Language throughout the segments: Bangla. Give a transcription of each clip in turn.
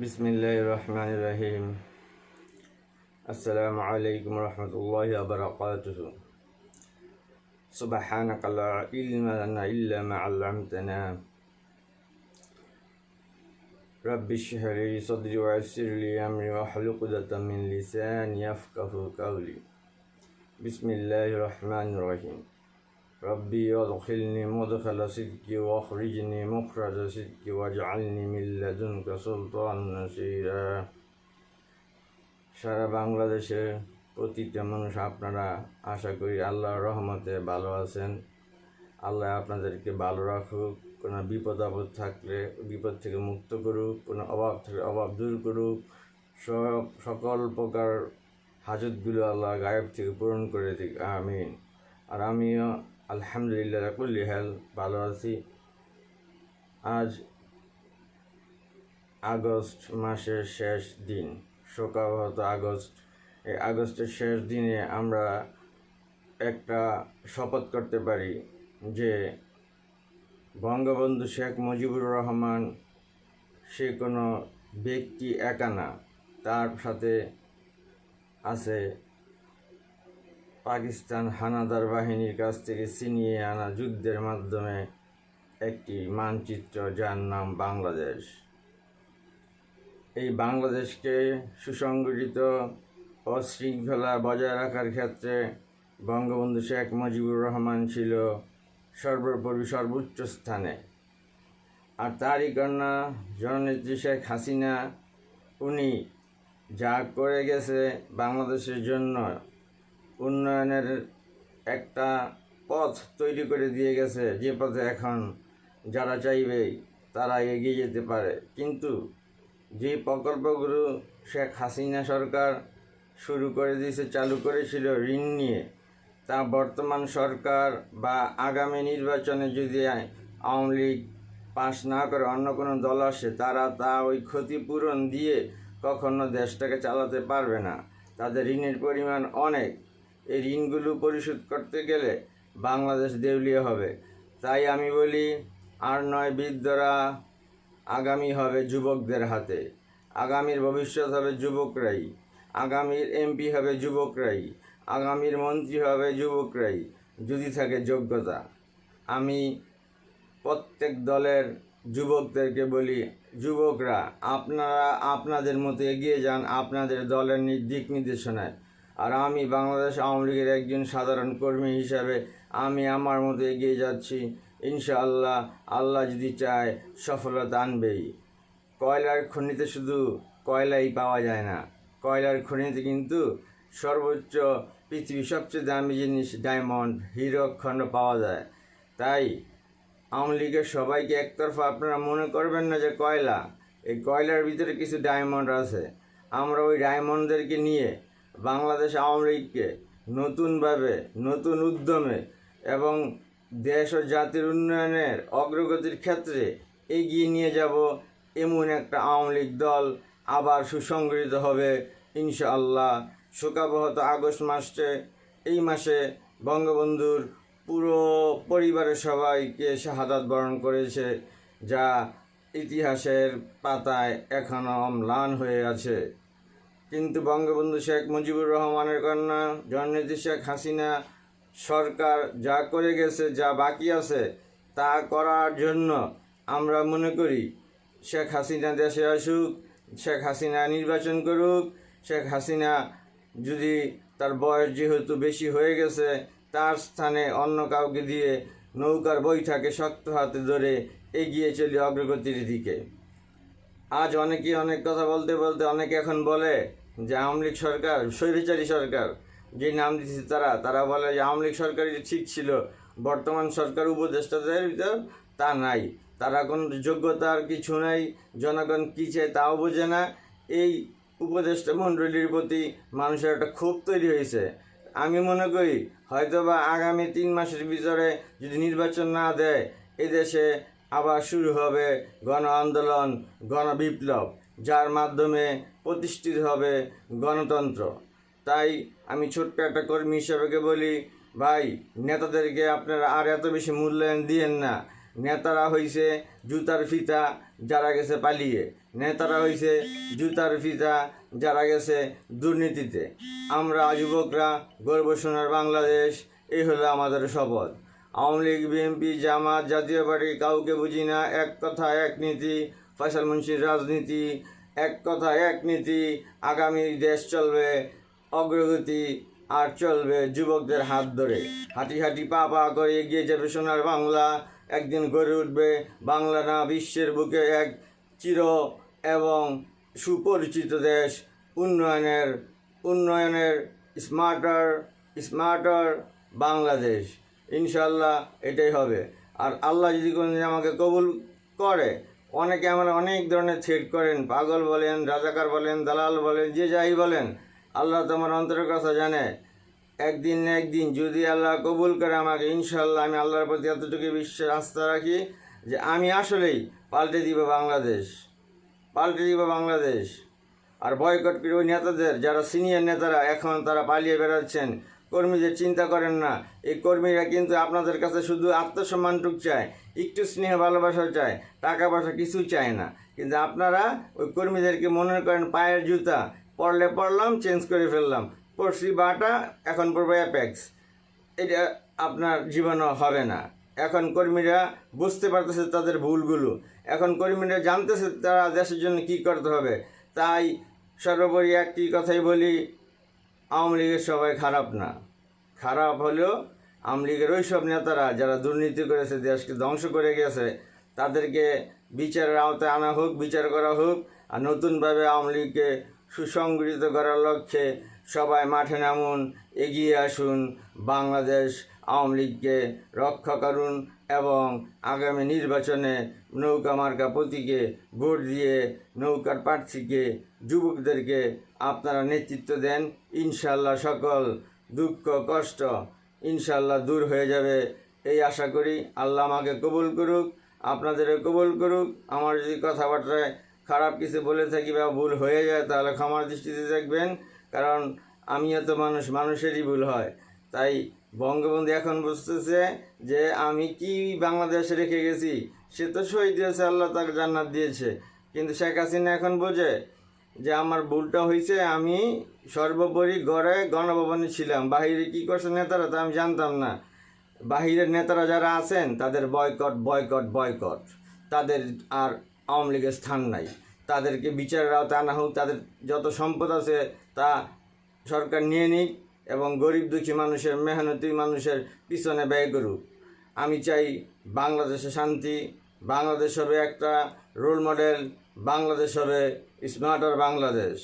بسم الله الرحمن الرحيم. السلام عليكم ورحمة الله وبركاته. سبحانك لا علم لنا إلا ما علمتنا. رب اشرح لي صدري ويسر لي أمري واحلل عقدة من لساني يفقه قولي. بسم الله الرحمن الرحيم. ربي وادخلني مدخل صدق واخرجني مخرج صدق واجعلني من لدنك سلطان نصيرا সারা বাংলাদেশের প্রতিটা মানুষ আপনারা আশা করি আল্লাহর রহমতে ভালো আছেন আল্লাহ আপনাদেরকে ভালো রাখুক কোনো বিপদ আপদ থাকলে বিপদ থেকে মুক্ত করুক কোনো অভাব থাকলে অভাব দূর করুক সব সকল প্রকার হাজতগুলো আল্লাহ গায়েব থেকে পূরণ করে দিক আমিন আর আমিও আলহামদুলিল্লাহ রাকুল্লি হাল ভালো আছি। আজ আগস্ট মাসের শেষ দিন, শোকাবহত আগস্ট। এই আগস্টের শেষ দিনে আমরা একটা শপথ করতে পারি যে বঙ্গবন্ধু শেখ মুজিবুর রহমান সে কোনো ব্যক্তি একা না, তার সাথে আছে পাকিস্তান হানাদার বাহিনীর কাছ থেকে ছিনিয়ে আনা যুদ্ধের মাধ্যমে একটি মানচিত্র যার নাম বাংলাদেশ। এই বাংলাদেশকে সুসংগঠিত ও শৃঙ্খলা বজায় রাখার ক্ষেত্রে বঙ্গবন্ধু শেখ মুজিবুর রহমান ছিল সর্বোপরি সর্বোচ্চ স্থানে। আর তারই কন্যা জননেত্রী শেখ হাসিনা, উনি যা করে গেছে বাংলাদেশের জন্য উন্নয়নের একটা পথ তৈরি করে দিয়ে গেছে, যে পথে এখন যারা চাইবে তারা এগিয়ে যেতে পারে। কিন্তু যে প্রকল্পগুলো শেখ হাসিনা সরকার শুরু করে দিয়েছে, চালু করেছিল ঋণ নিয়ে, তা বর্তমান সরকার বা আগামী নির্বাচনে যদি আওয়ামী লীগ পাশ না করে অন্য কোনো দল আসে, তারা তা ওই ক্ষতিপূরণ দিয়ে কখনো দেশটাকে চালাতে পারবে না। তাদের ঋণের পরিমাণ অনেক। এই ঋণগুলো পরিশোধ করতে গেলে বাংলাদেশ দেউলিয়া হবে। তাই আমি বলি, আর নয় বৃদ্ধরা আগামী হবে যুবকদের হাতে। আগামীর ভবিষ্যৎ হবে যুবকরাই। আগামীর এমপি হবে যুবকরাই। আগামীর মন্ত্রী হবে যুবকরাই। যদি থাকে যোগ্যতা। আমি প্রত্যেক দলের যুবকদেরকে বলি, যুবকরা, আপনারা, আপনাদের মতো এগিয়ে যান আপনাদের দলের দিক নির্দেশনায়। আর আমি বাংলাদেশ আওয়ামী লীগের একজন সাধারণ কর্মী হিসাবে আমি আমার মতো এগিয়ে যাচ্ছি। ইনশাআল্লাহ আল্লাহ যদি চায় সফলতা আনবেই। কয়লার খনিতে শুধু কয়লাই পাওয়া যায় না, কয়লার খনিতে কিন্তু সর্বোচ্চ পৃথিবীর সবচেয়ে দামি জিনিস ডায়মন্ড, হিরো খণ্ড পাওয়া যায়। তাই আওয়ামী লীগের সবাইকে একতরফা আপনারা মনে করবেন না যে কয়লা, এই কয়লার ভিতরে কিছু ডায়মন্ড আছে। আমরা ওই ডায়মন্ডদেরকে নিয়ে বাংলাদেশ আওয়ামী লীগকে নতুনভাবে, নতুন উদ্যমে এবং দেশ ও জাতির উন্নয়নের অগ্রগতির ক্ষেত্রে এগিয়ে নিয়ে যাব এমন একটা আওয়ামী লীগ দল আবার সুসংগঠিত হবে ইনশাআল্লাহ। শোকাবহত আগস্ট মাসে, এই মাসে বঙ্গবন্ধুর পুরো পরিবারের সবাইকে শাহাদাত বরণ করেছে, যা ইতিহাসের পাতায় এখনও অম্লান হয়ে আছে। কিন্তু বঙ্গবন্ধু শেখ মুজিবুর রহমানের কন্যা জননেত্রী শেখ হাসিনা সরকার যা করে গেছে, যা বাকি আছে, তা করার জন্য আমরা মনে করি, শেখ হাসিনা দেশে আসুক, শেখ হাসিনা নির্বাচন করুক, শেখ হাসিনা যদি তার বয়স যেহেতু বেশি হয়ে গেছে, তার স্থানে অন্য কাউকে দিয়ে নৌকার বৈঠাকে শক্ত হাতে ধরে এগিয়ে চলি অগ্রগতির দিকে। আজ অনেকে অনেক কথা বলতে বলতে অনেকে এখন বলে যে আওয়ামী লীগ সরকার, স্বৈরাচারী সরকার। যে নাম দিচ্ছে তারা তারা বলে যে আওয়ামী লীগ সরকারই ঠিক ছিল। বর্তমান সরকার উপদেষ্টাদের ভিতর তা নাই। তারা কোনো যোগ্যতার কিছু নাই, জনগণ কী চায় তাও বোঝে না। এই উপদেষ্টা মণ্ডলীর প্রতি মানুষের একটা ক্ষোভ তৈরি হয়েছে। আমি মনে করি হয়তোবা আগামী তিন মাসের ভিতরে যদি নির্বাচন না দেয়, এদেশে আবার শুরু হবে গণ আন্দোলন গণবিপ্লব যার মাধ্যমে প্রতিষ্ঠিত হবে গণতন্ত্র। তাই আমি ছোট্ট একটা কর্মী হিসাবে বলি, ভাই, নেতাদেরকে আপনারা আর এত বেশি মূল্যায়ন দিয়েন না। নেতারা হইছে জুতার ফিতা, যারা গেছে পালিয়ে। নেতারা হইছে জুতার ফিতা, যারা গেছে দুর্নীতিতে। আমরা যুবকরা গর্ব সোনার বাংলাদেশ, এই হলো আমাদের শপথ। আওয়ামী লীগ, বিএনপি, জামাত, জাতীয় পার্টি কাউকে বুঝি না। এক কথা এক নীতি, ফয়সাল মুন্সির রাজনীতি। এক কথা এক নীতি, আগামী দেশ চলবে অগ্রগতি আর চলবে যুবকদের হাত ধরে। হাঁটি হাঁটি পা পা করে এগিয়ে যাবে সোনার বাংলা। একদিন গড়ে উঠবে বাংলা না বিশ্বের বুকে এক চির এবং সুপরিচিত দেশ। উন্নয়নের উন্নয়নের স্মার্টার স্মার্টার বাংলাদেশ। ইনশাল্লাহ এটাই হবে। আর আল্লাহ যদি কোনোদিন আমাকে কবুল করে, অনেকে আমরা অনেক ধরনের থ্রেট করেন, পাগল বলেন, রাজাকার বলেন, দালাল বলেন, যে যাই বলেন, আল্লাহ তোমার অন্তরের কথা জানে। একদিন না একদিন যদি আল্লাহ কবুল করে আমাকে ইনশাল্লাহ আমি আল্লাহর প্রতি এতটুকু বিশ্বাস, আস্থা রাখি যে আমি আসলেই পাল্টে দিব বাংলাদেশ। পাল্টে দিব বাংলাদেশ। আর বয়কট ওই নেতাদের, যারা সিনিয়র নেতারা, এখন তারা পালিয়ে বেড়াচ্ছেন কর্মীদের চিন্তা করেন না, এই কর্মীরা কিন্তু আপনাদের কাছে শুধু আত্মসম্মানটুক চায়, একটু স্নেহ ভালোবাসা চায়, টাকা পয়সা কিছু চায় না। কিন্তু আপনারা ওই কর্মীদেরকে মনে করেন পায়ের জুতা, পড়লে পড়লাম, চেঞ্জ করে ফেললাম। পড়ছি বাটা, এখন পড়ব অ্যাপেক্স। এটা আপনার জীবনও হবে না। এখন কর্মীরা বুঝতে পারতেছে তাদের ভুলগুলো। এখন কর্মীরা জানতেছে তারা দেশের জন্য কি করতে হবে। তাই সর্বোপরি একটি কথাই বলি আওয়ামী লীগের সবাই খারাপ না। খারাপ হলেও আওয়ামী লীগের ওই সব নেতারা যারা দুর্নীতি করেছে, দেশকে ধ্বংস করে গেছে, তাদেরকে বিচারের আওতায় আনা হোক, বিচার করা হোক, আর নতুনভাবে আওয়ামী লীগকে সুসংগঠিত করার লক্ষ্যে সবাই মাঠে নামুন, এগিয়ে আসুন, বাংলাদেশ আওয়ামী লীগকে রক্ষা করুন এবং আগামী নির্বাচনে নৌকা মার্কা প্রতীকে ভোট দিয়ে নৌকার প্রার্থীকে, যুবকদেরকে আপনারা নেতৃত্ব দেন ইনশাল্লাহ সকল দুঃখ, কষ্ট ইনশাল্লাহ দূর হয়ে যাবে। এই আশা করি আল্লাহ আমাকে কবুল করুক, আপনাদেরও কবুল করুক। আমার যদি কথাবার্তায় খারাপ কিছু বলে থাকি বা ভুল হয়ে যায়, তাহলে ক্ষমার দৃষ্টিতে দেখবেন, কারণ আমিও তো মানুষ, মানুষেরই ভুল হয়। তাই বঙ্গবন্ধু এখন বুঝতেছে যে আমি কি বাংলাদেশে রেখে গেছি, সে তো শহীদ দিয়েছে আল্লাহ তাকে জান্নাত দিয়েছে। কিন্তু শেখ হাসিনা এখন বোঝে যে আমার ভুলটা হয়েছে, আমি সর্বোপরি গড়ে গণভবনে ছিলাম। বাহিরে কি করছে নেতারা তা আমি জানতাম না। বাহিরের নেতারা যারা আছেন, তাদের বয়কট বয়কট বয়কট। তাদের আর আওয়ামী লীগের স্থান নাই। তাদেরকে বিচারের আওতায় আনা হোক, তাদের যত সম্পদ আছে তা সরকার নিয়ে নিক এবং গরিব দুঃখী মানুষের, মেহনতি মানুষের পিছনে ব্যয় করুক। আমি চাই বাংলাদেশে শান্তি, বাংলাদেশ হবে একটা রোল মডেল বাংলাদেশ হবে স্মার্টার বাংলাদেশ।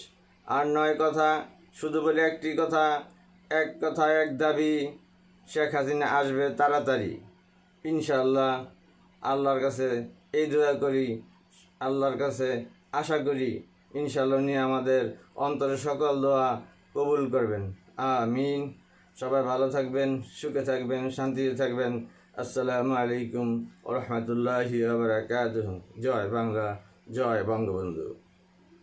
আর নয় কথা, শুধু বলে একটি কথা, এক কথা, এক দাবি, শেখ হাসিনা আসবে তাড়াতাড়ি। ইনশাল্লাহ আল্লাহর কাছে এই দোয়া করি, আল্লাহর কাছে আশা করি ইনশাল্লাহ নিয়ে আমাদের অন্তরে সকল দোয়া কবুল করবেন। আমিন। সবাই ভালো থাকবেন, সুখে থাকবেন, শান্তিতে থাকবেন। আসসালামু আলাইকুম রহমতুল্লাহি বারাকাতুহু জয় বাংলা জয় বঙ্গবন্ধু